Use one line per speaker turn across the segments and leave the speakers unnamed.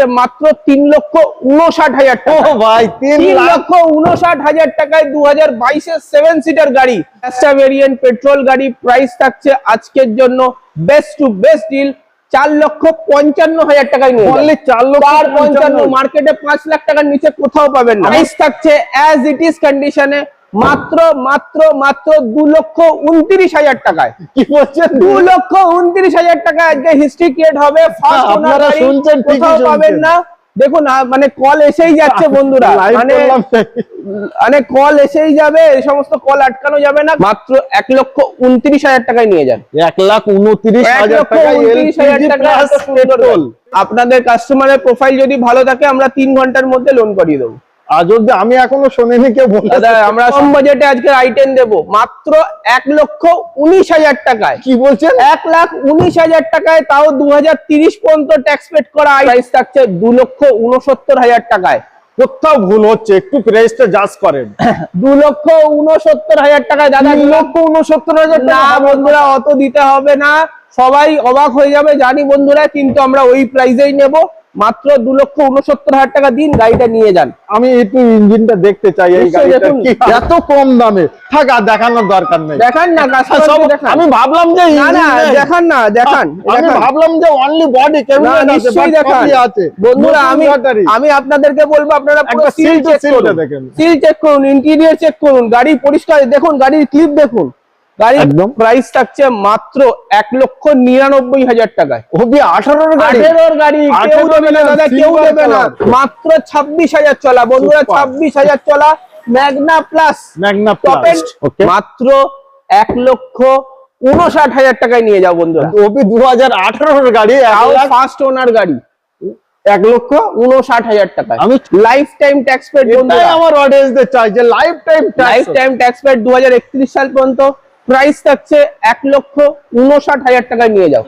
থাকছে মাত্র তিন লক্ষ উনষাট হাজার টাকা।
ভাই তিন
লক্ষ উনষাট হাজার টাকায় দু হাজার বাইশের সেভেন সিটার গাড়ি। অ্যাস্টা ভেরিয়েন্ট পেট্রোল গাড়ি প্রাইস থাকছে আজকের জন্য বেস্ট টু বেস্ট ডিল চার লক্ষ পঞ্চান্ন হাজার টাকায় নিয়ে
চার লক্ষ
পঞ্চান্ন
পঞ্চান্ন।
মার্কেটে পাঁচ লাখ টাকার নিচে কোথাও পাবেন না। প্রাইস থাকছে অ্যাজ ইট ইজ কন্ডিশনে মাত্র মাত্র মাত্র দু লক্ষ উনত্রিশ হাজার টাকায়।
কি বলছেন?
দু লক্ষ উনত্রিশ হাজার টাকা আজকে হিস্ট্রি ক্রিয়েট হবে।
হ্যাঁ,
পাবেন না। দেখুন মানে কল এসেই যাচ্ছে বন্ধুরা। মানে মানে কল এসেই যাবে এই সমস্ত কল আটকানো যাবে না। মাত্র এক লক্ষ উনত্রিশ হাজার টাকায় নিয়ে যান।
এক লাখ উনত্রিশ হাজার টাকা
আপনাদের কাস্টমারের প্রোফাইল যদি ভালো থাকে আমরা তিন ঘণ্টার মধ্যে লোন করিয়ে দেবো।
আজ অব্দি আমি এখনও শুনিনি কেউ বলে
আমরা কম বাজেটে আজকে আইটেম দেবো। মাত্র এক লক্ষ উনিশ হাজার টাকায়।
কি বলছেন?
এক লাখ উনিশ হাজার টাকায় তাও দু হাজার তিরিশ পর্যন্ত ট্যাক্স পেড করা প্রাইস থাকছে দু লক্ষ উনসত্তর হাজার টাকায়।
কোথাও ভুল হচ্ছে একটু প্রাইসটা জাজ করেন।
দু লক্ষ উনসত্তর হাজার টাকায় দাদা
তিন লক্ষ উনসত্তর হাজার
না
টাকা
বন্ধুরা অত দিতে হবে না। সবাই অবাক হয়ে যাবে জানি বন্ধুরা কিন্তু আমরা ওই প্রাইসেই নেব। মাত্র দু লক্ষ উনসত্তর হাজার টাকা দিন গাড়িটা নিয়ে যান।
আমি একটু ইঞ্জিনটা দেখতে চাই এই গাড়িটা এত কম দামে। থাক আর দেখানোর দরকার নেই।
দেখান না
আমি ভাবলাম যে
না। দেখান না দেখান
আমি ভাবলাম যে অনলি বডি
নিশ্চয়ই দেখান।
আছে।
বন্ধুরা আমি। আমি আপনাদেরকে বলব আপনারা পুরো সিল চেক করুন। সিল চেক করুন ইন্টেরিয়র চেক করুন গাড়ি পরিষ্কার দেখুন গাড়ির ক্লিপ দেখুন। গাড়ির প্রাইস থাকছে মাত্র এক লক্ষ নিরানব্বই হাজার টাকায়।
আঠারোর
আঠেরোর গাড়ি কেউ দেবে না দাদা কেউ দেবে না। মাত্র ছাব্বিশ হাজার চলা। বন্ধুরা ছাব্বিশ হাজার চলা ম্যাগনা প্লাস
ম্যাগনা প্লাস
মাত্র এক লক্ষ উনষাট হাজার টাকায় নিয়ে যাও বন্ধুরা।
ওবি দু হাজার আঠারোর গাড়ি
ফার্স্ট ওনার গাড়ি।
এক লক্ষ
উনষাট হাজার টাকায়।
আমি
লাইফ টাইম ট্যাক্স পেড
আমার অডিয়েন্সদের চাই যে life time
life time tax paid দু হাজার একত্রিশ সাল পর্যন্ত। প্রাইস থাকছে এক লক্ষ উনষাট হাজার টাকায় নিয়ে যাও।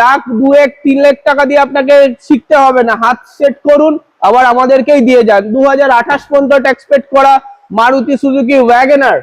লাখ দু এক তিন লাখ টাকা দিয়ে আপনাকে শিখতে হবে না। হাত সেট করুন আবার আমাদেরকেই দিয়ে যান। দু হাজার পর্যন্ত ট্যাক্স পেড করা মারুতি সুজুকি ওয়াগনার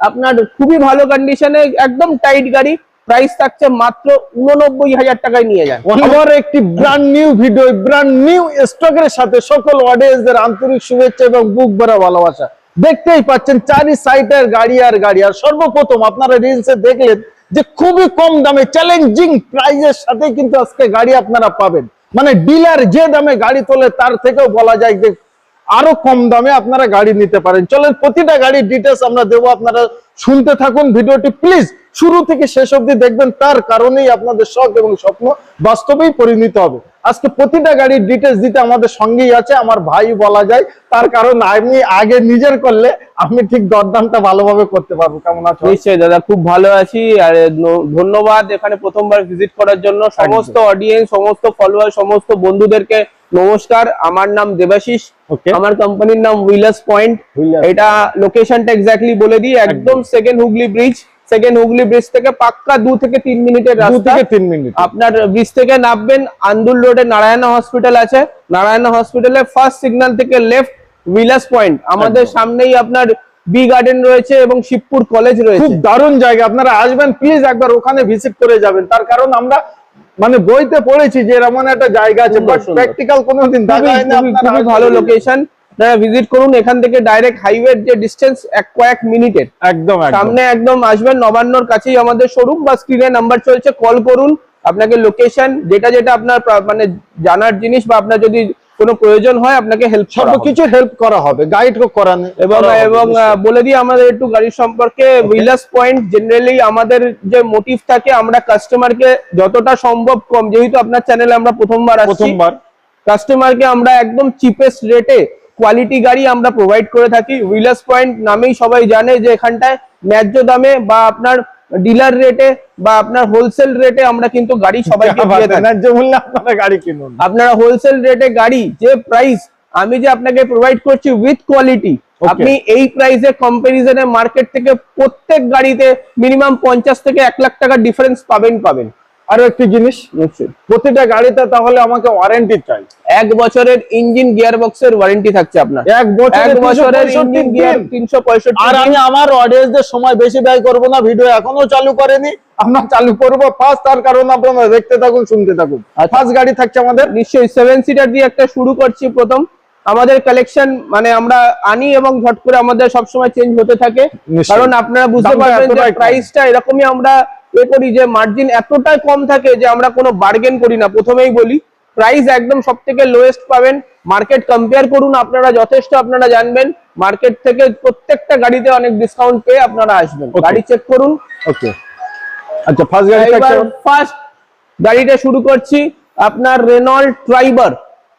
আপনার খুবই ভালো কন্ডিশনে একদম টাইট গাড়ি। প্রাইস থাকছে মাত্র উননব্বই হাজার টাকায় নিয়ে যান।
আমার একটি brand new video brand new স্টকের সাথে সকল অডিয়েন্সদের আন্তরিক শুভেচ্ছা এবং বুক ভরা ভালোবাসা। দেখতেই পাচ্ছেন চারি সাইডের গাড়ি আর গাড়ি। আর সর্বপ্রথম আপনারা রিলসে দেখলেন যে খুবই কম দামে চ্যালেঞ্জিং প্রাইজের সাথে কিন্তু আজকে গাড়ি আপনারা পাবেন। মানে ডিলার যে দামে গাড়ি তোলে, তার থেকেও বলা যায় যে আরও কম দামে আপনারা গাড়ি নিতে পারেন। চলেন, প্রতিটা গাড়ির ডিটেলস আমরা দেবো। আপনারা শুনতে থাকুন ভিডিওটি। প্লিজ শুরু থেকে শেষ অবধি দেখবেন, তার কারণেই আপনাদের শখ এবং স্বপ্ন বাস্তবেই পরিণত হবে। আজকে প্রতিটা গাড়ির ডিটেলস দিতে আমাদের সঙ্গেই আছে আমার ভাই বলা যায়। তার কারণ আমি আগে নিজের করলে আমি ঠিক দরদামটা ভালোভাবে করতে পারব। কেমন আছো?
নিশ্চয়ই দাদা খুব ভালো আছি। আর ধন্যবাদ এখানে প্রথমবার ভিজিট করার জন্য। সমস্ত অডিয়েন্স সমস্ত ফলোয়ার সমস্ত বন্ধুদেরকে নমস্কার। আমার নাম দেবাশিস. আমার কোম্পানির নাম উইলাস পয়েন্ট। এটা লোকেশনটা এক্স্যাক্টলি বলে দিই। একদম second Hooghly bridge second Hooghly bridge থেকে পাক্কা দু থেকে তিন মিনিটের রাস্তা।
থেকে তিন মিনিট।
আপনার ব্রিজ থেকে নামবেন আন্দুল রোডে নারায়ণা হসপিটাল আছে। নারায়ণা হসপিটালে ফার্স্ট সিগন্যাল থেকে লেফট উইলাস পয়েন্ট আমাদের সামনেই আপনার বি গার্ডেন রয়েছে এবং শিবপুর কলেজ রয়েছে।
খুব দারুণ জায়গা। আপনারা আসবেন প্লিজ একবার ওখানে ভিজিট করে যাবেন। তার কারণ আমরা মানে বইতে পড়েছি যে এমন একটা জায়গা আছে বাট প্র্যাকটিক্যাল কোনোদিন দেখা হয় না আপনারা
ভালো লোকেশন আপনারা ভিজিট করুন এখান থেকে ডাইরেক্ট হাইওয়ে যে ডিস্টেন্স এক কয়েক মিনিটের।
একদম
সামনে একদম আসবেন নবান্নর কাছেই আমাদের শোরুম বা স্ক্রিনে নাম্বার চলছে কল করুন আপনাকে লোকেশন যেটা যেটা আপনার মানে জানার জিনিস বা আপনার যদি কোনো প্রয়োজন হয় আপনাকে হেল্প
সর্বকিছু হেল্প করা হবে গাইড করা নেই
এবং এবং বলে দিই আমাদের একটু গাড়ির সম্পর্কে উইলাস পয়েন্ট জেনারেলি আমাদের যে মোটিভ থাকে আমরা কাস্টমারকে যতটা সম্ভব কম যেহেতু আপনার চ্যানেলে আমরা প্রথমবার
প্রথমবার।
কাস্টমারকে আমরা একদম চিপেস্ট রেটে কোয়ালিটি গাড়ি আমরা প্রোভাইড করে থাকি। উইলাস পয়েন্ট নামেই সবাই জানে যে এখানটায় ন্যায্য দামে বা আপনার ডিলার রেটে বা আপনার হোলসেল রেটে আমরা কিন্তু গাড়ি সবাইকে দিয়ে থাকি।
ন্যায্য মূল্যে আপনারা গাড়ি কিনুন।
আপনারা হোলসেল রেটে গাড়ি যে প্রাইস আমি যে আপনাকে প্রোভাইড করছি উইথ কোয়ালিটি আপনি এই প্রাইসে কম্পারিজনে মার্কেট থেকে প্রত্যেক গাড়িতে মিনিমাম পঞ্চাশ থেকে এক লাখ টাকা ডিফারেন্স পাবেন পাবেন।
আরও একটি জিনিস
নিশ্চয়ই
প্রতিটা গাড়িতে তাহলে আমাকে ওয়ারেন্টি চাই।
এক বছরের ইঞ্জিন গিয়ার বক্সের ওয়ারেন্টি থাকছে আপনার।
এক
বছরের ইঞ্জিন গিয়ার তিনশো পঁয়ষট্টি
আর আমি আমার অডিয়েন্সদের সময় বেশি ব্যয় করব না ভিডিও এখনও চালু করেনি। আমরা চালু করব ফার্স্ট তার কারণ আপনারা দেখতে থাকুন শুনতে থাকুন।
আচ্ছা।
ফার্স্ট গাড়ি থাকছে আমাদের।
নিশ্চয়ই সেভেন সিটার দিয়ে একটা শুরু করছি প্রথম। আমাদের কালেকশন মানে আমরা আনি এবং ঝট করে আমাদের সবসময় চেঞ্জ হতে থাকে। কারণ আপনারা বুঝতে পারবেন প্রাইসটা এরকমই আমরা এ করি যে মার্জিন এতটাই কম থাকে যে আমরা কোনো বার্গেন করি না। প্রথমেই বলি প্রাইস একদম সব থেকে লোয়েস্ট পাবেন। মার্কেট কম্পেয়ার করুন আপনারা যথেষ্ট আপনারা জানবেন। মার্কেট থেকে প্রত্যেকটা গাড়িতে অনেক ডিসকাউন্ট পেয়ে আপনারা আসবেন। গাড়ি চেক করুন।
ওকে আচ্ছা ফার্স্ট গাড়ি থাকছে
এবার ফার্স্ট গাড়িটা শুরু করছি আপনার রেনল্ড ট্রাইবার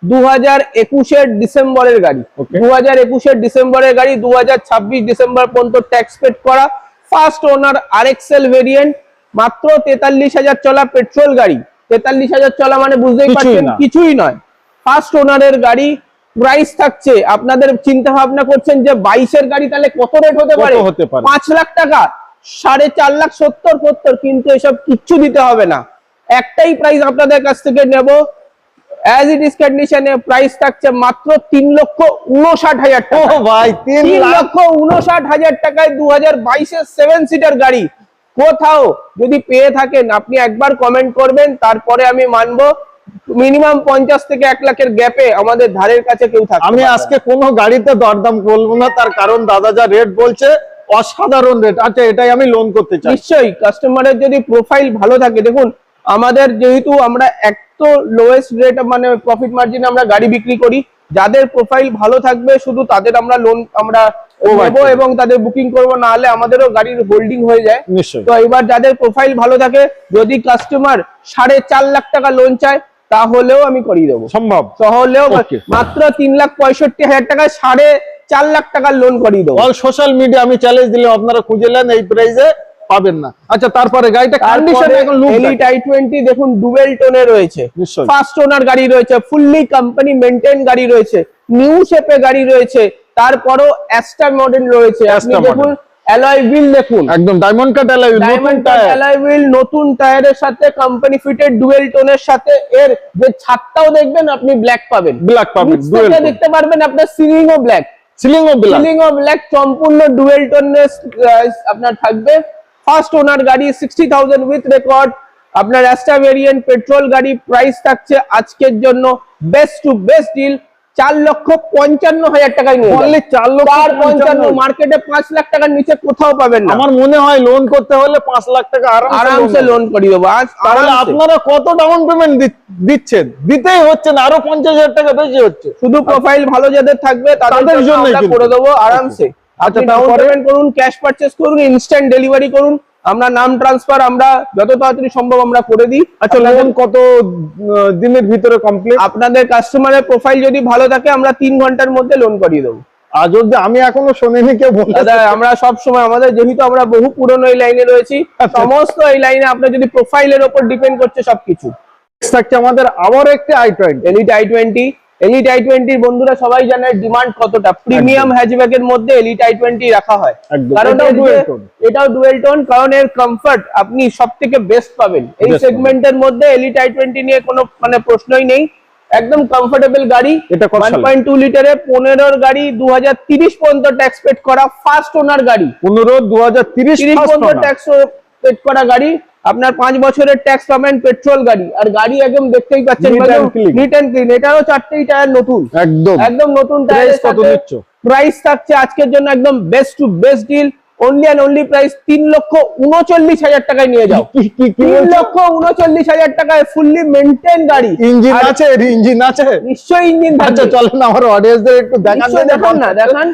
দু হাজার একুশের ডিসেম্বরের গাড়ি. দু হাজার একুশের ডিসেম্বরের গাড়ি দু হাজার ছাব্বিশ ডিসেম্বর পর্যন্ত ট্যাক্স পেড করা। ফার্স্ট ওনার আরএক্সএল ভেরিয়েন্ট মাত্র তেতাল্লিশ হাজার চলা পেট্রোল গাড়ি। তেতাল্লিশ হাজার চলা মানে বুঝতেই পারছেন কিছুই নয়। ফার্স্ট ওনারের গাড়ি প্রাইস থাকছে আপনাদের চিন্তা ভাবনা করছেন যে বাইশের গাড়ি তাহলে কত রেট হতে পারে? পাঁচ লাখ টাকা সাড়ে চার লাখ সত্তর সত্তর কিন্তু এসব কিচ্ছু দিতে হবে না। একটাই প্রাইস আপনাদের কাছ থেকে নেব। অ্যাজ ইট ইস কন্ডিশনে প্রাইস থাকছে মাত্র তিন লক্ষ উনষাট হাজার টাকা।
ভাই তিন
লক্ষ উনষাট হাজার টাকায় দু হাজার বাইশের সেভেন সিটার গাড়ি। কোথাও যদি পেয়ে থাকেন আপনি একবার কমেন্ট করবেন তারপরে আমি মানবো মিনিমাম পঞ্চাশ থেকে এক লাখের গ্যাপে আমাদের ধারের কাছে কেউ থাকে
আমি আজকে কোনো গাড়িতে দরদাম বলব না তার কারণ দাদা যা রেট বলছে অসাধারণ রেট আচ্ছা এটাই আমি লোন করতে চাই।
নিশ্চয়ই কাস্টমারের যদি প্রোফাইল ভালো থাকে দেখুন আমাদের যেহেতু আমরা এত লোয়েস্ট রেট মানে প্রফিট মার্জিনে আমরা গাড়ি বিক্রি করি যাদের প্রোফাইল ভালো থাকবে শুধু তাদের আমরা লোন আমরা নেব
করি।
এবং তাদের বুকিং করব না হলে আমাদেরও গাড়ির হোল্ডিং হয়ে যায়। তো এবার যাদের প্রোফাইল ভালো থাকে যদি কাস্টমার সাড়ে চার লাখ টাকা লোন চায় তাহলেও আমি করিয়ে দেবো।
সম্ভব।
তাহলেও মাত্র তিন লাখ পঁয়ষট্টি হাজার টাকায় সাড়ে চার লাখ টাকার লোন করিয়ে দেবো।
সোশ্যাল মিডিয়া আমি চ্যালেঞ্জ দিলাম আপনারা খুঁজে নেন এই প্রাইসে পাবেন না। আচ্ছা তারপরে গাড়িটা কন্ডিশন এখন লুক
এলিট আই টোয়েন্টি দেখুন ডুয়েল টোনে রয়েছে। ফার্স্ট ওনার গাড়ি রয়েছে ফুললি কোম্পানি গাড়ি রয়েছে নিউ শেপে গাড়ি রয়েছে তারপরও অ্যাস্টা মডেল রয়েছে। আপনি দেখুন অ্যালয় হুইল দেখুন।
একদম ডায়মন্ড কাট অ্যালয় নতুন
ডায়মন্ড
টায়ার
অ্যালয় হুইল নতুন টায়ারের সাথে কোম্পানি ফিটেড ডুয়েল টোনের সাথে এর যে ছাদটাও দেখবেন আপনি ব্ল্যাক পাবেন।
ব্ল্যাক পাবেন ডুয়েল
দেখতে পারবেন আপনার সিলিং ও ব্ল্যাক
সিলিং ও ব্ল্যাক
সিলিং ও ব্ল্যাক সম্পূর্ণ ডুয়েল টোনের আপনার থাকবে। ফার্স্ট ওনার গাড়ি সিক্সটি থাউজেন্ড উইথ রেকর্ড আপনার অ্যাস্টা ভেরিয়েন্ট পেট্রোল গাড়ি প্রাইস থাকছে আজকের জন্য। বেস্ট টু বেস্ট ডিল চার লক্ষ পঞ্চান্ন হাজার টাকায় নিয়ে
অনলি চার লক্ষ
পঞ্চান্ন মার্কেটে পাঁচ লাখ টাকার নিচে কোথাও পাবেন না।
আমার মনে হয় লোন করতে হলে পাঁচ লাখ টাকা আরামসে
লোন করিয়ে দেবো।
তাহলে আপনারা কত ডাউন পেমেন্ট দিচ্ছেন? দিতেই হচ্ছে না আরও পঞ্চাশ হাজার টাকা বেশি হচ্ছে।
শুধু প্রোফাইল ভালো যাদের থাকবে তাদের জন্য। করে দেবো আরামসে।
আচ্ছা,
ডাউন পেমেন্ট করুন ক্যাশ পারচেস করুন ইনস্ট্যান্ট ডেলিভারি করুন আমরা নাম ট্রান্সফার আমরা যত তাড়াতাড়ি সম্ভব আমরা করে দিই।
আচ্ছা লোন কত দিনের ভিতরে কমপ্লিট
আপনাদের কাস্টমারের প্রোফাইল যদি ভালো থাকে আমরা তিন ঘণ্টার মধ্যে লোন করিয়ে দেবো।
আজ অব্দি আমি এখনও শুনিনি কেউ
দাদা আমরা সব সময় আমাদের যেহেতু আমরা বহু পুরনো এই লাইনে রয়েছি
আচ্ছা।
সমস্ত এই লাইনে আপনার যদি প্রোফাইলের উপর ডিপেন্ড করছে সবকিছু।
থাকছে আমাদের আবার একটি i twenty
elite i twenty elite I টোয়েন্টির বন্ধুরা সবাই জানে ডিমান্ড কতটা। প্রিমিয়াম হ্যাচব্যাকের মধ্যে এলিট আই টোয়েন্টি রাখা হয়। কারণ
এটাও
ডুয়েল টোন কারণ এর কমফর্ট আপনি সব থেকে বেস্ট পাবেন। এই সেগমেন্টের মধ্যে এলিট আই টোয়েন্টি নিয়ে কোনো মানে প্রশ্নই নেই। একদম কমফোর্টেবল গাড়ি।
এটা
ওয়ান পয়েন্ট টু লিটারে পনেরোর গাড়ি দু হাজার তিরিশ পর্যন্ত ট্যাক্স পেড করা ফার্স্ট ওনার গাড়ি।
পনেরো দু হাজার তিরিশ
পর্যন্ত ট্যাক্স পেড করা গাড়ি। আপনার পাঁচ বছরের ট্যাক্স পাবেন পেট্রোল গাড়ি। আর গাড়ি একদম দেখতেই পাচ্ছেন নিট অ্যান্ড ক্লিন এটারও চারটেই টায়ার নতুন।
একদম।
একদম নতুন টায়ারের
কত নিচ্ছ?
প্রাইস থাকছে আজকের জন্য একদম best to best deal only and only price তিন লক্ষ উনচল্লিশ হাজার টাকায় নিয়ে যাও। তিন লক্ষ উনচল্লিশ হাজার টাকায় ফুললি মেনটেন গাড়ি।
ইঞ্জিন আছে ইঞ্জিন আছে।
নিশ্চয়ই ইঞ্জিন
আচ্ছা চলেন আমার অডিয়েন্সদের একটু দেখান
দেখান না দেখান।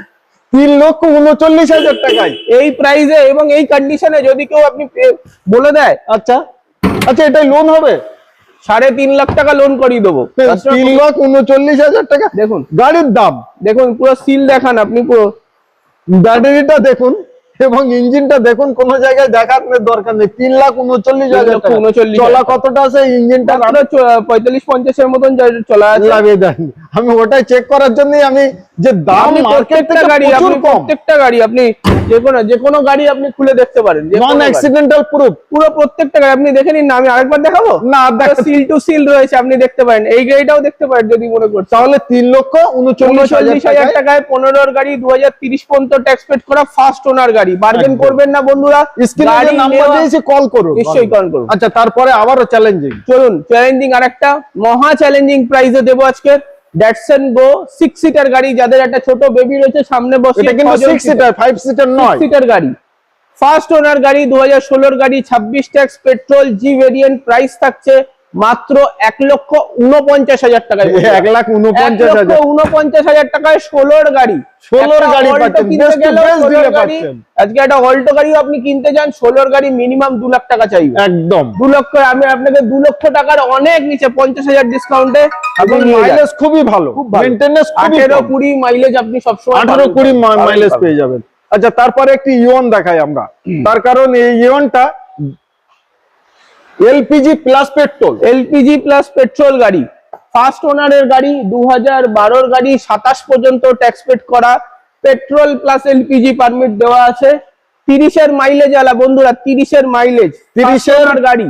তিন লক্ষ উনচল্লিশ হাজার টাকায়।
এই প্রাইসে এবং এই কন্ডিশনে যদি কেউ আপনি বলে দেয়
আচ্ছা। আচ্ছা এটাই লোন হবে?
সাড়ে তিন লাখ টাকা লোন করিয়ে দেবো।
তিন লক্ষ উনচল্লিশ হাজার টাকা?
দেখুন।
গাড়ির দাম?
দেখুন পুরো সিল দেখান আপনি পুরো
ব্যাটারিটা দেখুন এবং ইঞ্জিনটা দেখুন কোন জায়গায় দেখার দরকার নেই। তিন লাখ উনচল্লিশ হাজার টাকা।
উনচল্লিশ
চলা কতটা আছে ইঞ্জিনটা?
পঁয়তাল্লিশ পঞ্চাশের মতন চলা আছে।
লাগিয়ে দেন। আমি ওটাই চেক করার জন্যই আমি যে দাম
আপনি
মার্কেট
প্রত্যেকটা গাড়ি আপনি প্রত্যেকটা গাড়ি আপনি যে কোনো যে কোনো গাড়ি আপনি খুলে দেখতে পারেন
নন
গাড়ি।
অ্যাক্সিডেন্টাল প্রুফ
পুরো প্রত্যেকটা গাড়ি আপনি দেখে নিন না আমি আরেকবার দেখাবো?
না দেখ
সিল টু সিল রয়েছে আপনি দেখতে পারেন। এই গাড়িটাও দেখতে পারেন যদি মনে করছেন।
তাহলে তিন লক্ষ উনচল্লিশ
উনচল্লিশ হাজার
হাজার টাকা
টাকায় পনেরোর গাড়ি দু হাজার তিরিশ পর্যন্ত ট্যাক্স পেড করা ফার্স্ট ওনার গাড়ি। বার্গেন করবেন না বন্ধুরা।
স্ক্রিনে
গাড়ি
নাম্বার দিয়েছি কল করুন।
নিশ্চয়ই কল করুন।
আচ্ছা তারপরে আবারও চ্যালেঞ্জিং
চলুন চ্যালেঞ্জিং আরেকটা মহা চ্যালেঞ্জিং প্রাইসে দেবো আজকে। ড্যাটসন গো সিক্স সিটার গাড়ি যাদের একটা ছোট বেবি রয়েছে সামনে বসে
এটা কিন্তু সিক্স সিটার সিটার নয়।
সিটার গাড়ি। ফার্স্ট ওনার গাড়ি গাড়ি ছাব্বিশ tax petrol G variant price থাকছে মাত্র এক লক্ষ উনপঞ্চাশ হাজার টাকায়
এক লাখ উনপঞ্চাশ হাজার।
উনপঞ্চাশ হাজার টাকায় ষোলোর গাড়ি।
16
একটা
গাড়ি
Alto
পাচ্ছেন,
কিনতে
best to
গেলেও
best
16
দিলে
গাড়ি,
পাচ্ছেন।
আজকে একটা অল্টো গাড়িও আপনি কিনতে যান ষোলোর গাড়ি মিনিমাম দু লাখ টাকা চাইবে।
একদম।
দু লক্ষ আমি আপনাকে দু লক্ষ টাকার অনেক নিচে পঞ্চাশ হাজার ডিসকাউন্টে
মাইলেজ খুবই ভালো। খুবই
আঠেরো কুড়ি মাইলেজ আপনি সবসময়
আঠারো কুড়ি মাইলেজ পেয়ে যাবেন। আচ্ছা তারপরে একটি ইয়ন দেখাই আমরা। তার কারণ এই ইয়নটা LPG plus petrol.
LPG plus petrol গাড়ি। ফার্স্ট ওনারের গাড়ি দু হাজার গাড়ি সাতাশ পর্যন্ত ট্যাক্স পেড করা। পেট্রোল প্লাস এলপিজি পারমিট দেওয়া আছে। তিরিশের মাইলেজ আলা বন্ধুরা তিরিশের মাইলেজ
30 এর
এর গাড়ি।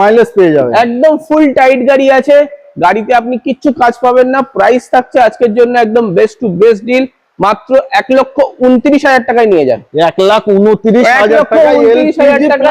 মাইলেজ পেয়ে যাবেন
একদম ফুল টাইট গাড়ি আছে। গাড়িতে আপনি কিচ্ছু কাজ পাবেন না। প্রাইস থাকছে আজকের জন্য একদম বেস্ট টু বেস্ট ডিল মাত্র এক লক্ষ উনত্রিশ হাজার টাকায় নিয়ে যান।
এক লাখ উনত্রিশ হাজার টাকা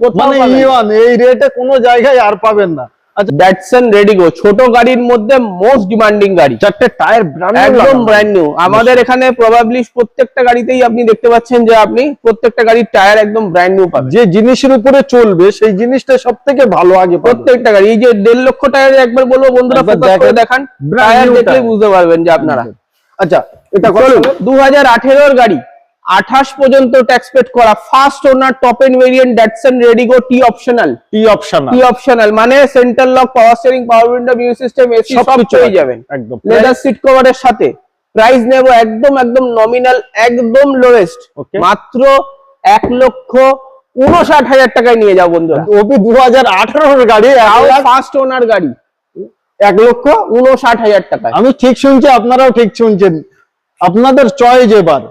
মানে
পাবেন? না।
ইয়ন এই রেটে কোনো জায়গায় আর পাবেন না। আচ্ছা
ড্যাটসন রেডিগো ছোট গাড়ির মধ্যে মোস্ট ডিমান্ডিং গাড়ি।
চারটে টায়ার ব্র্যান্ড
একদম ব্র্যান্ড নিউ আমাদের এখানে প্রবাবলি প্রত্যেকটা গাড়িতেই আপনি দেখতে পাচ্ছেন যে আপনি প্রত্যেকটা গাড়ির টায়ার একদম ব্র্যান্ড নিউ পাবেন।
যে জিনিসের উপরে চলবে সেই জিনিসটা সব থেকে ভালো আগে
প্রত্যেকটা গাড়ি এই যে দেড় লক্ষ টায়ার একবার বলব বন্ধুরা ফোকাস করে
দেখেন।
Tyre
tyre.
বুঝতে পারবেন যে আপনারা।
আচ্ছা এটা কত
চলুন
হলো?
দু হাজার আঠেরোর গাড়ি। আঠাশ পর্যন্ত ট্যাক্স পেড করা। First owner top end variant Datsun Redigo T optional
T option
T optional মানে central lock power steering power window music system AC সব পেয়ে যাবেন।
একদম।
লেদার সিট কভারের সাথে। প্রাইস নেব একদম একদম নমিনাল একদম লোয়েস্ট মাত্র এক লক্ষ উনষাট হাজার টাকায় নিয়ে যাও বন্ধুরা।
ওপি দু হাজার আঠারোর গাড়ি
ফার্স্ট ওনার গাড়ি।
এক লক্ষ
উনষাট হাজার টাকায়।
আমি ঠিক শুনছি আপনারাও ঠিক শুনছেন। আপনাদের চয়েস এবার।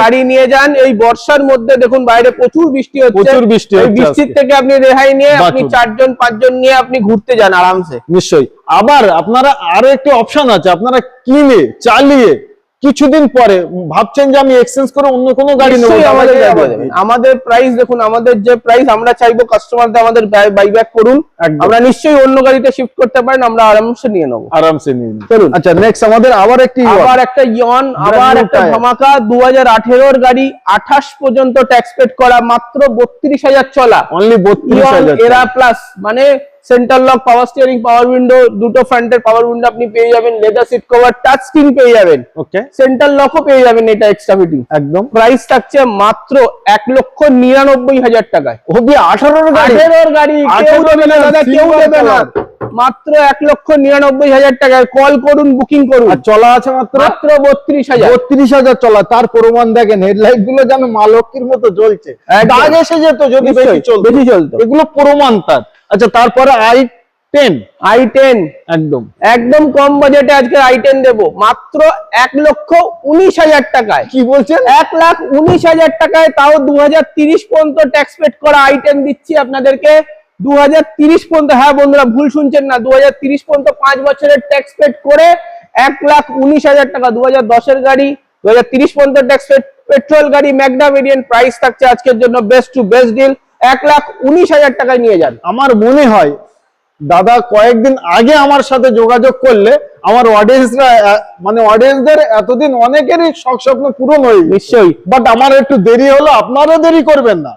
গাড়ি নিয়ে যান এই বর্ষার মধ্যে দেখুন বাইরে প্রচুর বৃষ্টি হচ্ছে।
প্রচুর বৃষ্টি
বৃষ্টির থেকে আপনি রেহাই নিয়ে আপনি চারজন পাঁচজন নিয়ে আপনি ঘুরতে যান আরামসে।
নিশ্চয়ই। আবার আপনারা আরও একটি অপশন আছে আপনারা কিনে চালিয়ে কিছুদিন পরে ভাবছেন যে আমি এক্সচেঞ্জ করে অন্য কোনো গাড়ি নেব।
আমাদের প্রাইস দেখুন আমাদের যে প্রাইস আমরা চাইব কাস্টমারদের আমাদের বাইব্যাক করুন। আমরা নিশ্চয়ই অন্য গাড়িতে শিফট করতে পারেন আমরা আরামসে নিয়ে নেব।
আরামসে নিয়ে নিন।
চলুন।
আচ্ছা নেক্সট আমাদের আবার একটি
আবার একটা ইয়ন আবার একটা। ধামাকা দু হাজার আঠেরোর গাড়ি আঠাশ পর্যন্ত ট্যাক্স পেড করা মাত্র বত্রিশ হাজার চলা।
অনলি বত্রিশ
ইয়ন
হাজার
এরা প্লাস মানে central lock power steering power window দুটো ফ্রন্টের পাওয়ার উইন্ডো আপনি পেয়ে যাবেন leather seat cover touch screen পেয়ে যাবেন।
ওকে
সেন্ট্রাল লকও পেয়ে যাবেন এটা এক্সট্রা ফিটিং
একদম।
প্রাইস থাকছে মাত্র এক লক্ষ নিরানব্বই হাজার টাকায়।
ওবি আঠারোর গাড়ি?
আঠেরোর গাড়ি কেউ
18
দেবে না দাদা কেউ দেবে না। মাত্র এক লক্ষ নিরানব্বই হাজার টাকায়। কল করুন বুকিং করুন।
আর চলা আছে মাত্র?
মাত্র বত্রিশ হাজার।
বত্রিশ হাজার চলা। তার প্রমাণ দেখেন হেডলাইটগুলো যেন মা লক্ষ্মীর মতো জ্বলছে। দাগ এসে যেত যদি বেশি চলতো। এগুলো প্রমাণ তার। আচ্ছা তারপরে আই টেন
আই টেন
একদম।
একদম কম বাজেটে আজকে আই টেন দেবো। মাত্র এক লক্ষ উনিশ হাজার টাকায়।
কি বলছেন?
এক লাখ উনিশ হাজার টাকায় তাও দু হাজার তিরিশ পর্যন্ত ট্যাক্স পেড করা আই টেন দিচ্ছি আপনাদেরকে। দু হাজার তিরিশ পর্যন্ত হ্যাঁ বন্ধুরা ভুল শুনছেন না। দু হাজার তিরিশ পর্যন্ত পাঁচ বছরের ট্যাক্স পেড করে এক লাখ উনিশ হাজার টাকা। দু হাজার দশের গাড়ি দু হাজার তিরিশ পর্যন্ত ট্যাক্স পেড পেট্রোল গাড়ি ম্যাগনা ভেরিয়েন্ট প্রাইস থাকছে আজকের জন্য বেস্ট টু বেস্ট ডিল এক লাখ উনিশ হাজার টাকায় নিয়ে যান।
আমার মনে হয় দাদা কয়েকদিন আগে আমার সাথে যোগাযোগ করলে আমার অডিয়েন্সরা মানে অডিয়েন্সদের এতদিন অনেকেরই শখ স্বপ্ন পূরণ হয়ে
নিশ্চয়ই।
বাট আমার একটু দেরি হলো আপনারাও দেরি করবেন না।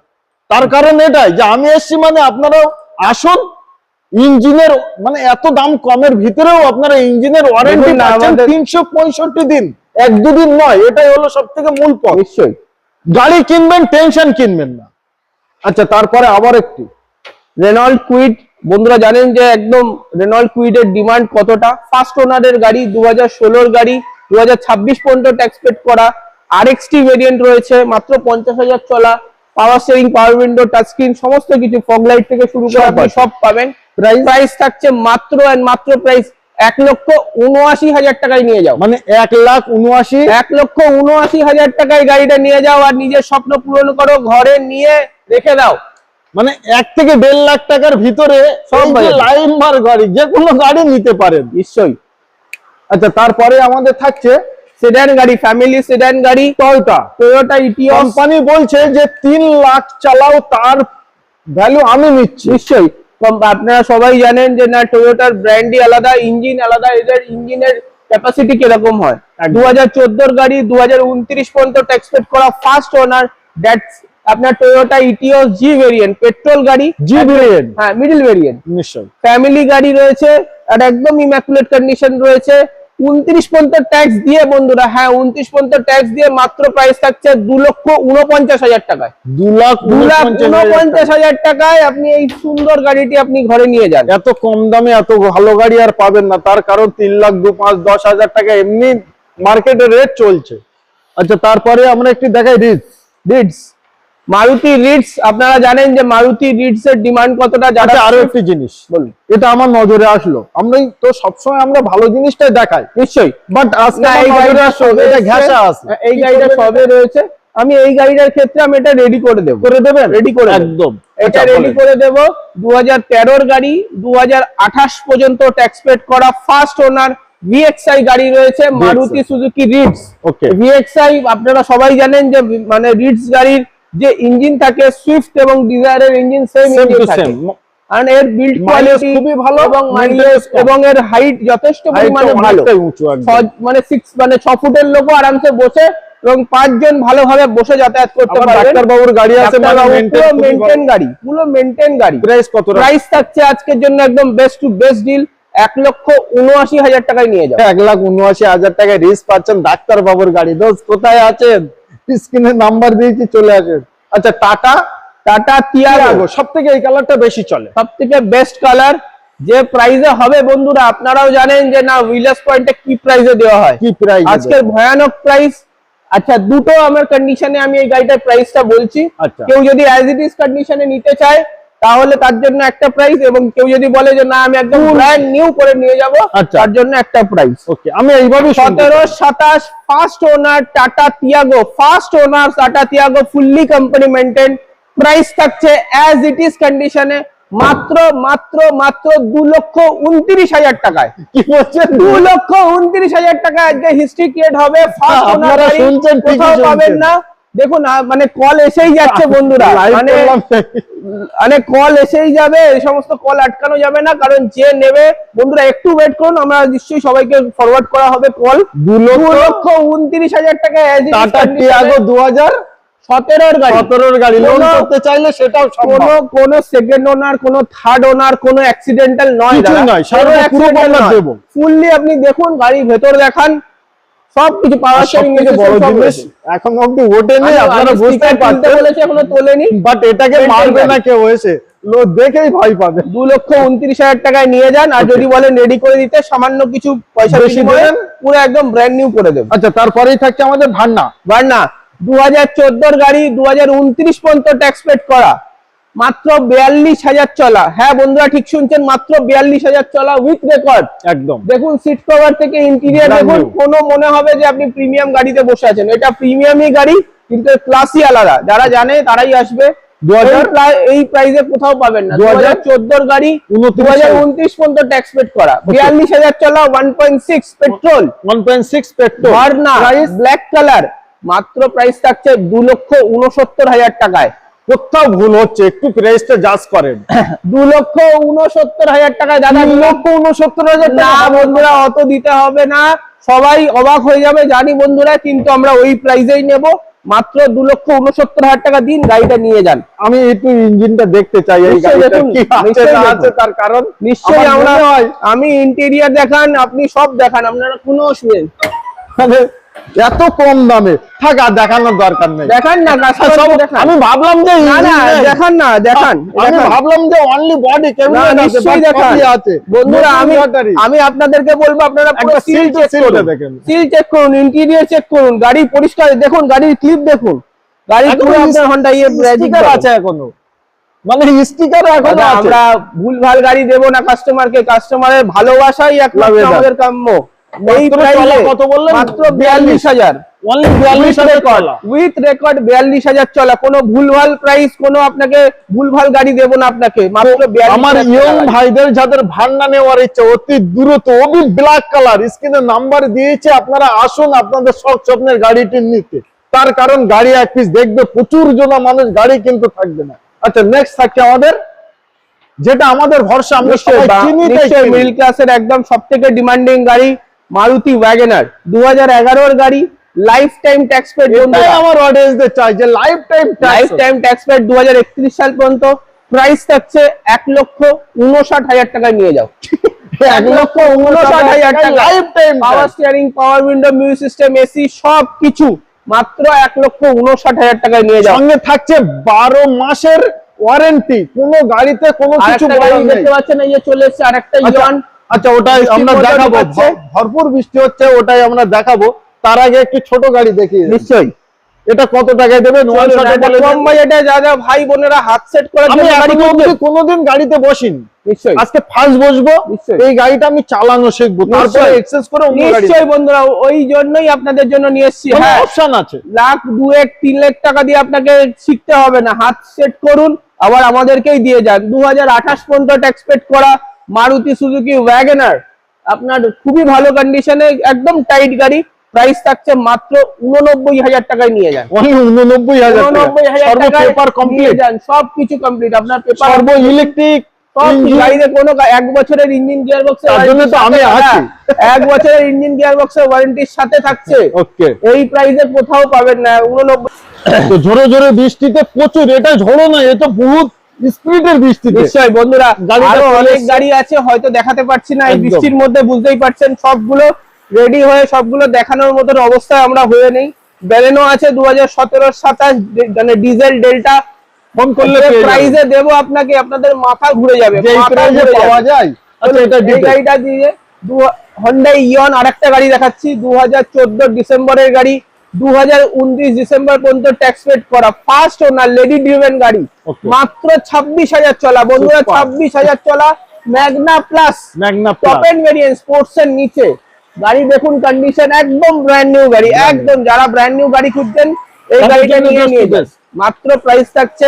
তার কারণ এটাই যে আমি এসছি মানে আপনারাও আসুন ইঞ্জিনের মানে এত দাম কমের ভিতরেও আপনারা ইঞ্জিনের ওয়ারেন্টি পাচ্ছেন তিনশো পঁয়ষট্টি দিন। এক দুদিন নয় এটাই হলো সব থেকে মূল পথ।
নিশ্চয়ই।
গাড়ি কিনবেন টেনশন কিনবেন না। আচ্ছা তারপরে আবার একটি।
রেনল্ড কুইড বন্ধুরা জানেন যে একদম রেনল্ড কুইডের ডিমান্ড কতটা? ফার্স্ট ওনারের গাড়ি দু হাজার ষোলোর গাড়ি দু হাজার ছাব্বিশ পর্যন্ত ট্যাক্স পেড করা। আর এক্সটি ভেরিয়েন্ট রয়েছে মাত্র পঞ্চাশ হাজার চলা। Power steering power window touch screen সমস্ত কিছু ফগ লাইট থেকে শুরু করে
সব
আপনি সব পাবেন? প্রাইস থাকছে মাত্র and মাত্র প্রাইস এক লক্ষ উনআশি হাজার টাকায় নিয়ে যাও।
মানে এক লাখ উনআশি?
এক লক্ষ উনআশি হাজার টাকায় গাড়িটা নিয়ে যাও আর নিজের স্বপ্ন পূরণ করো ঘরে নিয়ে রেখে দাও।
মানে এক থেকে দেড় লাখ টাকার ভিতরে
সব
গাড়ি যে কোনো গাড়ি নিতে পারেন।
নিশ্চয়ই।
আচ্ছা তারপরে আমাদের থাকছে
সেডান গাড়ি ফ্যামিলি সেডান গাড়ি
টয়টা
টয়োটা ইটিওস
কোম্পানি বলছে যে তিন লাখ চালাও তার ভ্যালু আমি নিচ্ছি।
নিশ্চয়ই। আপনারা সবাই জানেন যে না টয়োটার ব্র্যান্ডই আলাদা ইঞ্জিন আলাদা এদের ইঞ্জিনের ক্যাপাসিটি কীরকম হয়?
আর
দু হাজার চোদ্দোর গাড়ি দু হাজার উনত্রিশ পর্যন্ত এক্সপেক্ট করা ফার্স্ট ওনার দ্যাটস আপনার Toyota Etios G variant petrol গাড়ি
জি ভেরিয়েন্ট
হ্যাঁ মিডল ভেরিয়েন্ট
নিশ্চয়
ফ্যামিলি গাড়ি রয়েছে আর একদম ইম্যাকুলেট কন্ডিশন রয়েছে। উনত্রিশ পর্যন্ত ট্যাক্স দিয়ে বন্ধুরা হ্যাঁ উনত্রিশ পর্যন্ত ট্যাক্স দিয়ে মাত্র প্রাইস থাকছে দু লক্ষ উনপঞ্চাশ হাজার টাকায়।
দু লাখ উনপঞ্চাশ হাজার
টাকায় আপনি এই সুন্দর গাড়িটি আপনি ঘরে নিয়ে যান।
এত কম দামে এত ভালো গাড়ি আর পাবেন না তার কারণ তিন লাখ দু পাঁচ দশ হাজার টাকা এমনি মার্কেটের রেট চলছে। আচ্ছা তারপরে আমরা একটি দেখাই রিচ
রিডস মারুতি রিডস আপনারা জানেন যে মারুতি রিডস এর ডিমান্ড কতটা? যারা
আচ্ছা আরও একটি জিনিস।
বলুন।
এটা আমার নজরে আসলো। আমরা তো সবসময় আমরা ভালো জিনিসটাই দেখাই।
নিশ্চয়ই।
বাট আজকে
না এই গাড়িটা
এটা। ঘেঁষা আছে।
এই গাড়িটা সবে রয়েছে। আমি এই গাড়িটার ক্ষেত্রে আমি এটা রেডি করে দেবো।
করে দেবেন?
রেডি করে
একদম।
এটা
আচ্ছা,
রেডি করে দেব। দু হাজার গাড়ি দু হাজার আঠাশ পর্যন্ত ট্যাক্স পেড করা ফার্স্ট ওনার ভিএক্সআই গাড়ি রয়েছে মারুতি সুজুকি রিডস।
ওকে
ভিএক্সআই আপনারা সবাই জানেন যে মানে রিডস গাড়ির যে ইঞ্জিন থাকে সুইফট এবং ডিজায়ারের ইঞ্জিন সেম ইঞ্জিন থাকে। কারণ এর বিল্ড কোয়ালিটি
খুবই ভালো,
এবং মাইলেজ এবং এর হাইট যথেষ্ট পরিমাণে ভালো। মানে সিক্স মানে ছ ফুটের লোকও আরামসে বসে এবং পাঁচজন ভালোভাবে বসে যাতায়াত করতে পারবেন।
ডাক্তার বাবুর গাড়ি আছে মানে
পুরো। মেনটেন গাড়ি পুরো মেনটেন গাড়ি।
প্রাইস কত
প্রাইস থাকছে আজকের জন্য একদম বেস্ট টু বেস্ট ডিল এক লক্ষ উনআশি হাজার টাকায় নিয়ে যাও।
এক লাখ উনআশি হাজার টাকায় রিস্ক পাচ্ছেন ডাক্তার বাবুর গাড়ি। দোস্ত কোথায় আছেন? স্ক্রিনে নাম্বার দিয়েছি চলে আসেন আচ্ছা টাটা
টাটা টিয়াগো
সব থেকে এই কালারটা বেশি চলে।
সব থেকে বেস্ট কালার যে প্রাইজে হবে বন্ধুরা আপনারাও জানেন যে না উইলাস পয়েন্টে কি প্রাইজে দেওয়া হয়?
কি প্রাইস
আজকে ভয়ানক প্রাইস আচ্ছা দুটো আমার কন্ডিশনে আমি এই গাড়িটার প্রাইসটা বলছি।
আচ্ছা।
কেউ যদি অ্যাজ ইট ইজ কন্ডিশনে নিতে চায় তাহলে তার জন্য একটা প্রাইস এবং কেউ যদি বলে যে না আমি একদম ব্র্যান্ড নিউ করে নিয়ে যাব
আচ্ছা।
তার জন্য একটা প্রাইস
ওকে আমি শুনতে
সতেরো সাতাশ first owner Tata Tiago first owner Tata Tiago fully company maintain price থাকছে অ্যাজ ইট ইজ কন্ডিশনে মাত্র মাত্র মাত্র দু লক্ষ উনত্রিশ হাজার টাকায়।
কি বলছেন?
দু লক্ষ উনত্রিশ হাজার টাকা আজকে হিস্ট্রি ক্রিয়েট হবে। ফার্স্ট
হ্যাঁ,
ওনার পাবেন। না। দেখুন মানে কল এসেই যাচ্ছে বন্ধুরা। মানে মানে কল এসেই যাবে এই সমস্ত কল আটকানো যাবে না কারণ যে নেবে বন্ধুরা একটু ওয়েট করুন আমরা নিশ্চয়ই সবাইকে ফরওয়ার্ড করা হবে কল
দু লক্ষ
উনত্রিশ হাজার টাকা
টাটা টিয়াগো দু হাজার
সতেরোর গাড়ি।
সতেরোর গাড়ি। লোন
কোনো-
করতে চাইলে সেটাও
কোনো কোনো সেকেন্ড ওনার কোনো থার্ড ওনার কোনো অ্যাক্সিডেন্টাল নয়
নয়।
ফুললি আপনি দেখুন গাড়ির ভেতর দেখান। সব কিছু পাওয়ার
সব থেকে বড় জিনিস এখন ওঠেনি আপনারা বুঝতে পারছেন।
বলেছে এখনও তোলেনি।
বাট এটাকে মারবে না কেউ এসে। লোক দেখেই ভয় পাবে।
দু লক্ষ উনত্রিশ হাজার টাকায় নিয়ে যান আর যদি বলেন রেডি করে দিতে সামান্য কিছু পয়সা
বেশি
দেবেন। পুরো একদম ব্র্যান্ড নিউ করে দেবেন
আচ্ছা তারপরেই থাকছে আমাদের ভান্না
ভার্না দু হাজার চোদ্দোর গাড়ি দু হাজার উনত্রিশ পর্যন্ত ট্যাক্স পেড করা। মাত্র বিয়াল্লিশ হাজার চলা। হ্যাঁ বন্ধুরা ঠিক শুনছেন মাত্র বিয়াল্লিশ হাজার চলা উইথ রেকর্ড
একদম।
দেখুন সিট কভার থেকে ইন্টেরিয়ার দেখুন কোনো মনে হবে যে আপনি প্রিমিয়াম গাড়িতে বসে আছেন। এটা প্রিমিয়ামই গাড়ি কিন্তু ক্লাসই আলাদা। যারা জানে তারাই আসবে। এই কোথাও পাবেন না। দু হাজার চোদ্দোর গাড়ি দু হাজার। উনত্রিশ পর্যন্ত ট্যাক্স পেড করা। বিয়াল্লিশ হাজার চলা one point six petrol
one point six petrol
black colour মাত্র প্রাইস থাকছে দু লক্ষ উনসত্তর হাজার টাকায়।
কোথাও ভুল হচ্ছে একটু প্রাইসটা জাজ করেন।
দু লক্ষ উনসত্তর হাজার টাকায় দাদা
তিন লক্ষ উনসত্তর হাজার
না
টাকা
বন্ধুরা অত দিতে হবে না। সবাই অবাক হয়ে যাবে জানি বন্ধুরা কিন্তু আমরা ওই প্রাইজেই নেব। মাত্র দু লক্ষ উনসত্তর হাজার টাকা দিন গাড়িটা নিয়ে যান।
আমি একটু ইঞ্জিনটা দেখতে চাই এই তার কারণ
নিশ্চয়ই
আমরা
আমি ইন্টেরিয়ার দেখান আপনি সব দেখান আপনারা কোনো অসুবিধা
এত কম দামে। থাক আর দেখানোর দরকার নেই।
দেখান না দেখান।
আমি ভাবলাম যে
না না
নেই।
দেখান না দেখান।
আমি ভাবলাম যে অনলি বডি
নিশ্চয়ই দেখান।
আছে।
বন্ধুরা আমি আমি আপনাদেরকে বলব আপনারা পুরো সিল চেক করুন।
দেখেন।
সিল চেক করুন ইন্টেরিয়র চেক করুন গাড়ি পরিষ্কার দেখুন গাড়ির ক্লিপ দেখুন। গাড়ি পুরো আপনার হন্ডা ইয়ে
স্টিকার আছে এখনও। মানে স্টিকার এখনও
আমরা ভুলভাল গাড়ি দেবো না কাস্টমারকে কাস্টমারের ভালোবাসাই একমাত্র আমাদের কাম্য। এই
মাত্র
প্রাইসে
কত বললেন?
মাত্র বিয়াল্লিশ হাজার।
অনলি বিয়াল্লিশ হাজার
উইথ রেকর্ড বিয়াল্লিশ হাজার চলা। কোনো ভুলভাল প্রাইস কোনো আপনাকে ভুলভাল গাড়ি দেবো না আপনাকে। মাত্র বিয়াল্লিশ
আমার ইয়ং ভাইদের যাদের ভান্ডা নেওয়ার ইচ্ছা অতি দ্রুত অবি ব্ল্যাক কালার স্ক্রিনে নাম্বার দিয়েছে আপনারা আসুন আপনাদের শখ স্বপ্নের গাড়িটি নিতে। তার কারণ গাড়ি এক পিস দেখবে প্রচুর জন মানুষ গাড়ি কিন্তু থাকবে না। আচ্ছা নেক্সট থাকছে আমাদের। যেটা আমাদের ভরসা আমরা সবাই চিনি
মিডল ক্লাসের একদম সব থেকে ডিমান্ডিং গাড়ি। মারুতি ওয়াগনার দু হাজার গাড়ি লাইফ টাইম ট্যাক্স পেড
আমার অডিয়েন্সদের চাই যে life time
life time tax paid দু হাজার একত্রিশ সাল পর্যন্ত। প্রাইস থাকছে এক লক্ষ উনষাট হাজার টাকায় নিয়ে যাও। এক লক্ষ উনষাট হাজার টাকা।
Lifetime
power steering power window music system AC সব কিছু মাত্র এক লক্ষ উনষাট হাজার টাকায় নিয়ে যাও।
সঙ্গে থাকছে বারো মাসের ওয়ারেন্টি কোনো গাড়িতে কোনো কিছু
দেখতে পাচ্ছেন এই যে চলে এসেছে আরেকটা
আচ্ছা,
ইয়ন
আচ্ছা ওটাই আমরা দেখাবো। ভরপুর বৃষ্টি হচ্ছে ওটাই আমরা দেখাবো। তার আগে একটু ছোট গাড়ি দেখি
নিশ্চয়ই।
এটা কত টাকায় দেবেন?
যা যা ভাই বোনেরা হাত সেট
অবধি কোনোদিন গাড়িতে বসিনি।
নিশ্চয়ই।
আজকে ফার্স্ট বসবো। এই গাড়িটা আমি চালানো শিখব। তারপরে এক্সেস করে
নিশ্চয়ই বন্ধুরা ওই জন্যই আপনাদের জন্য নিয়ে এসেছি। হ্যাঁ।
অপশন আছে।
লাখ দুয়েক তিন লাখ টাকা দিয়ে আপনাকে শিখতে হবে না। হাত সেট করুন আবার আমাদেরকেই দিয়ে যান। দু হাজার আঠাশ পর্যন্ত এক্সপেক্ট করা মারুতি সুজুকি ওয়াগনার আপনার খুবই ভালো কন্ডিশনে একদম টাইট গাড়ি। প্রাইস থাকছে মাত্র উননব্বই হাজার টাকায় নিয়ে যান।
উননব্বই হাজার পেপার কমপ্লিট
যান। সব কিছু কমপ্লিট আপনার পেপার
সর্ব ইলেকট্রিক।
কোনো এক বছরের ইঞ্জিন গিয়ার বক্সের
আমি আছি।
এক বছরের ইঞ্জিন গিয়ার বক্সের ওয়ারেন্টির সাথে থাকছে।
ওকে।
এই প্রাইসে কোথাও পাবেন না। উননব্বই
তো ঝোড়ো ঝোড়ো বৃষ্টিতে প্রচুর। এটা ঝোড়ো না এটা বহুত স্পিডের বৃষ্টিতে।
নিশ্চয়ই বন্ধুরা
আরও
অনেক গাড়ি আছে হয়তো দেখাতে পারছি না এই বৃষ্টির মধ্যে বুঝতেই পারছেন সবগুলো রেডি হয়ে সবগুলো দেখানোর মতন অবস্থায় আমরা হয়ে নেই। বেলেনো আছে দু হাজার সতেরো সাতাশ মানে ডিজেল ডেল্টা।
ফোন করলে পেয়ে
প্রাইজে দেবো আপনাকে আপনাদের মাথা ঘুরে যাবে
পাওয়া যায় আচ্ছা
এই গাড়িটা দিয়ে দু হন্ডা ইয়ন আরেকটা গাড়ি দেখাচ্ছি দু চোদ্দ ডিসেম্বরের গাড়ি। দু হাজার উনত্রিশ ডিসেম্বর পর্যন্ত ট্যাক্স পেড করা। ফার্স্ট ওনার লেডি ড্রিভেন গাড়ি। মাত্র ছাব্বিশ হাজার চলা। বন্ধুরা. ছাব্বিশ হাজার চলা Magna plus
Magna
top end variant Sports এর নিচে। গাড়ি দেখুন কন্ডিশন একদম ব্র্যান্ড নিউ গাড়ি। একদম যারা ব্র্যান্ড নিউ গাড়ি খুঁজছেন এই গাড়িটা নিয়ে নিয়ে যান। মাত্র প্রাইস থাকছে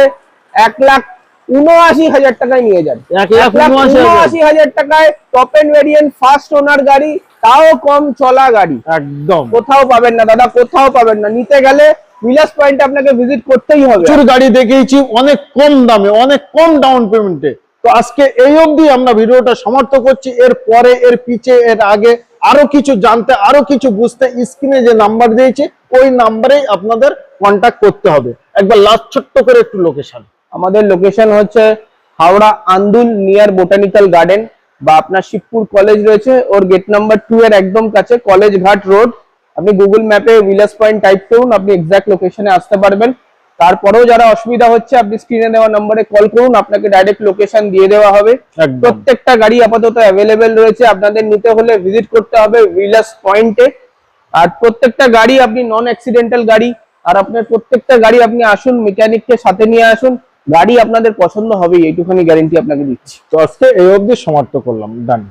এক লাখ উনআশি হাজার টাকায় নিয়ে যান।
এক লাখ। উনআশি হাজার।
টাকায় top end variant first owner গাড়ি। তাও কম চলা গাড়ি।
একদম।
কোথাও পাবেন না দাদা কোথাও পাবেন না। নিতে গেলে বিলাস পয়েন্ট আপনাকে ভিজিট করতেই হবে।
প্রচুর গাড়ি দেখিয়েছি অনেক কম দামে অনেক কম ডাউন পেমেন্টে তো আজকে এই অবধি আমরা ভিডিওটা সমাপ্ত করছি। এর পরে এর পিছে এর আগে আরও কিছু জানতে আরও কিছু বুঝতে স্ক্রিনে যে নাম্বার দিয়েছি ওই নাম্বারেই আপনাদের কন্টাক্ট করতে হবে। একবার লাস্ট ছোট্ট করে একটু লোকেশন
আমাদের লোকেশন হচ্ছে Howrah Andul near botanical garden বা আপনার শিবপুর কলেজ রয়েছে ওর গেট নাম্বার টু এর একদম কাছে কলেজ ঘাট রোড আপনি গুগল ম্যাপে উইলাস পয়েন্ট টাইপ করুন আপনি এক্সাক্ট লোকেশনে আসতে পারবেন। তারপরেও যারা অসুবিধা হচ্ছে আপনি স্ক্রিনে দেওয়া নম্বরে কল করুন আপনাকে ডাইরেক্ট লোকেশন দিয়ে দেওয়া হবে। প্রত্যেকটা গাড়ি আপাতত অ্যাভেলেবেল রয়েছে আপনাদের নিতে হলে ভিজিট করতে হবে উইলাস পয়েন্টে আর প্রত্যেকটা গাড়ি আপনি নন অ্যাক্সিডেন্টাল গাড়ি আর আপনার প্রত্যেকটা গাড়ি আপনি আসুন মেকানিককে সাথে নিয়ে আসুন। গাড়ি আপনাদের পছন্দ হবে এইটুখানি গ্যারেন্টি আপনাকে দিচ্ছি।
তো আজকে এই অবধি সমাপ্ত করলাম ডান